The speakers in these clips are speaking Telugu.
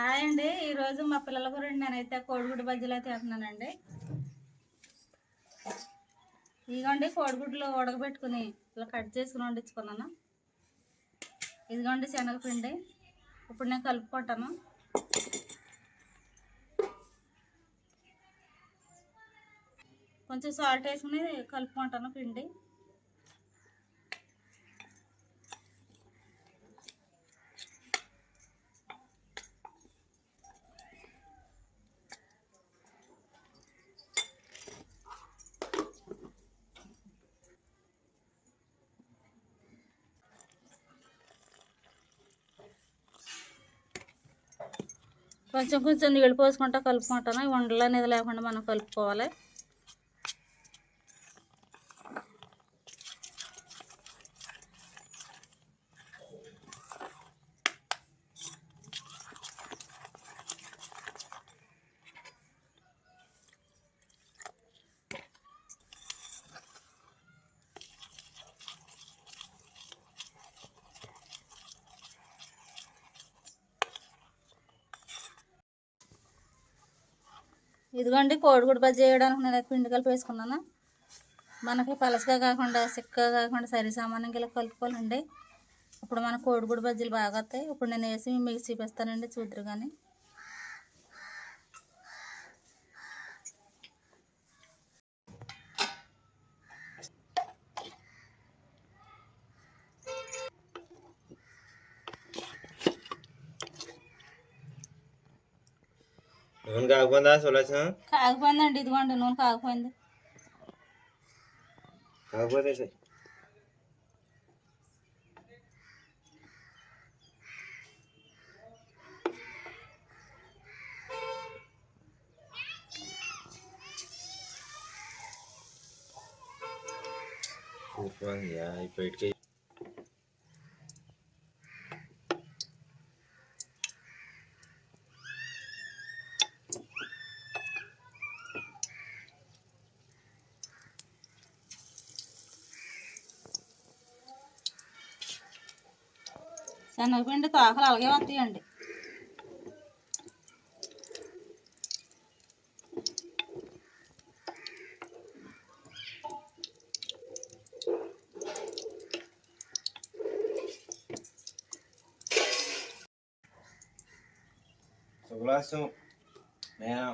హాయ్ అండి. ఈరోజు మా పిల్లల గురించి నేనైతే కోడిగుడ్డు బజ్జీలు అయితే వేస్తున్నానండి ఇదిగోండి కోడిగుడ్లు ఉడకబెట్టుకుని ఇలా కట్ చేసుకుని వండించుకున్నాను. ఇదిగోండి శనగపిండి. ఇప్పుడు నేను కలుపుకుంటాను. కొంచెం సాల్ట్ వేసుకుని కలుపుకుంటాను పిండి. కొంచెం కొంచెం నీళ్ళు పోసుకుంటా కలుపుకుంటాను. ఈ అనేది లేకుండా మనం కలుపుకోవాలి. ఇదిగోండి కోడిగుడ్డు బజ్జీ వేయడానికి నేను పిండి కలిపి వేసుకున్నాను. మనకి పలసగా కాకుండా సిక్కగా కాకుండా సరి సామాన్యంగా ఇలా కలుపుకోవాలండి. ఇప్పుడు మన కోడిగుడు బజ్జీలు బాగా వస్తాయి. ఇప్పుడు నేను వేసి మీకు చూపిస్తానండి చూద్దరు కానీ. నూనె కాకపోయిందా సులక్షం కాగిపోయిందండి ఇదిగోండి నూనె కాగిపోయింది కాకపోతే సరే. శనగపిండి తోకలు అలాగే వస్తాయండి. సుగ్లాసం నేను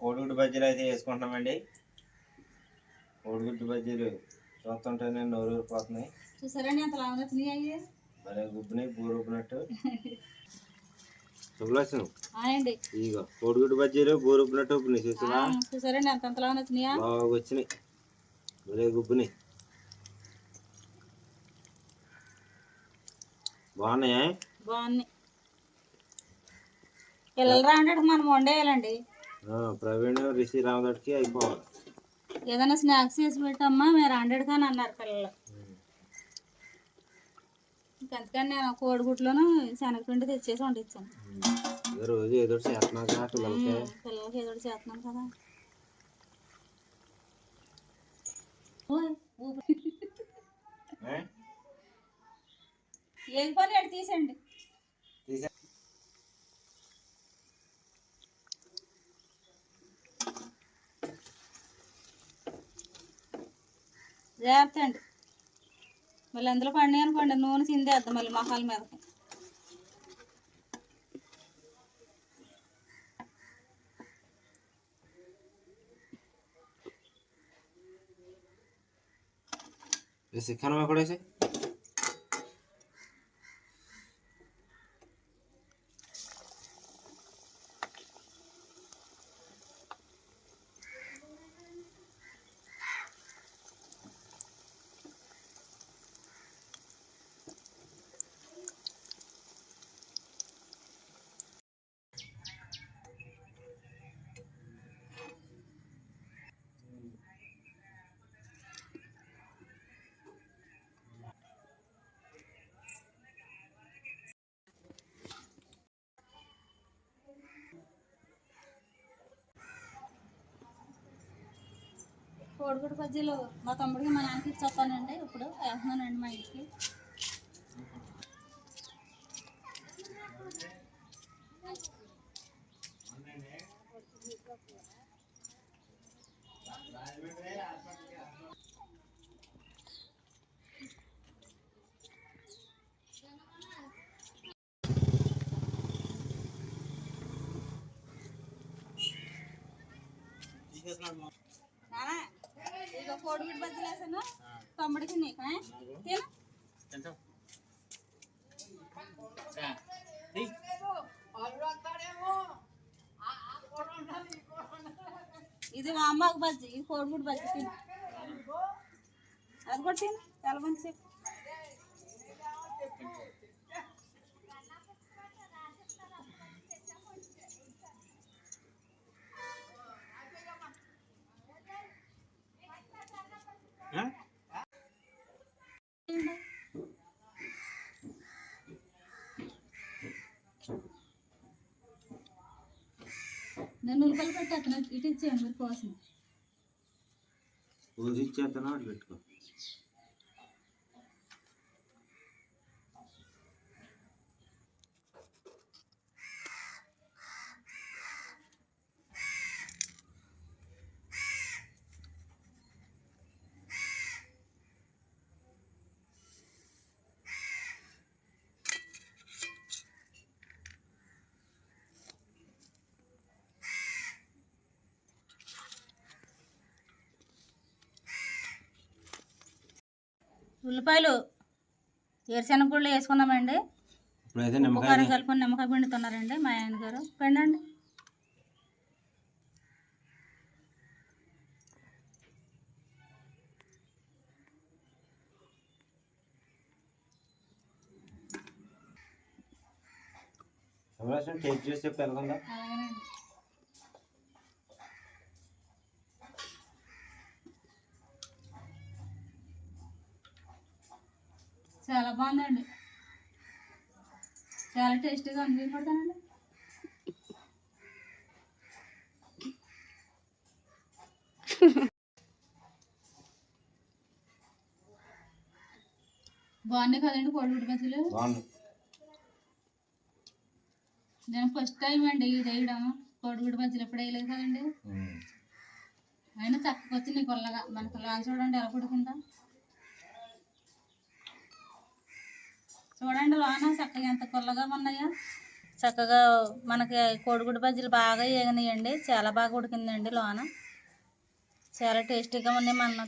కోడిగుడ్డు బజ్జీలు అయితే వేసుకుంటున్నామండి. కోడిగుడ్డు బజ్జీలు చూస్తుంటేనే నోరు ఊరిపోతున్నాయి చూసారండి ఎంత లాగా వచ్చినాయి అయ్యి? భలే గుబ్బినాయి బూరుపినట్టు సుగ్లాసం అండి ఇగో కోడిగుడ్డు బజ్జీలు చూసారండి ఎంత ఎంత లాగా వచ్చినాయా బాగా వచ్చినాయి. భలే గుబ్బినాయి బాగున్నాయా? బాగున్నాయి. పిల్లలు రాండి మనం వండేయాలండి. ఆ, ప్రవీణ్ రిషి రామదడికి అయిపోవాలి. ఏదైనా స్నాక్స్ చేసి పెట్టమ్మా మీరు హండ్రెడ్ కానీ అన్నారు పిల్లలు. అందుకని నేను కోడిగుడ్లోను శనగపిండి తెచ్చేసి వండించాను రోజు ఏదో ఒకటి చేస్తున్నాక పిల్లలకి పిల్లలకి ఏదో చేస్తున్నాను కదా. ఏ? పని అటు తీసండి తీసే జాగ్రత్త అండి మళ్ళీ అందులో పండి అనుకోండి నూనె చిందేద్దాం మళ్ళీ మసాల మీదకి చికెన్ కూడా వేసి కోడిగుడు బజ్జీలు మా తమ్ముడికి మా నాన్నకి చెప్పానండి ఇప్పుడు వేస్తున్నానండి మా ఇంటికి. ఇక కోడిగుడ్డు బజ్జీలు వేసాను తమ్ముడికి నీకు ఆ? తిను ఇది మా అమ్మకు బజ్జీ ఇది కోడిగుడ్డు బజ్జీ తిను అది కూడా తిను చాలా మంది చెప్పు నేను ఉల్లిపాయలు పెట్టేస్తున్నా ఇటు ఇచ్చేయండి మీరు కోసం రోజు ఇచ్చేస్తాను అటు పెట్టుకో. ఉల్లిపాయలు ఏరుశనగ గుళ్ళు వేసుకున్నామండి ఇప్పుడైతే నిమ్మకాయ కారం కలుపుకొని నిమ్మకాయ పిండుతున్నారండి మా ఆయన గారు. పిండండి. టేస్ట్ చేసి చెప్పి వెళ్ళకుండా చాలా బాగుందండి. చాలా టేస్టీగా ఉంది మీరు పడతానండి బాగున్నాయి కదండి కోడిగుడ్డు బజ్జీలు నేను ఫస్ట్ టైం అండి ఇది వేయడం. కోడిగుడ్డు బజ్జీలు ఎప్పుడు వేయలేదు కదండి. అయినా చక్కగా వచ్చి నీ కొల్లగా. మనకు లాగా చూడండి ఎలా పుడుకుందా చూడండి లోన చక్కగా ఎంత కుల్లగా ఉన్నాయో. చక్కగా మనకి కోడిగుడ్డు బజ్జీలు బాగా ఎగినాయండి చాలా బాగా ఉడికిందండి లోన. చాలా టేస్టీగా ఉన్నాయి మన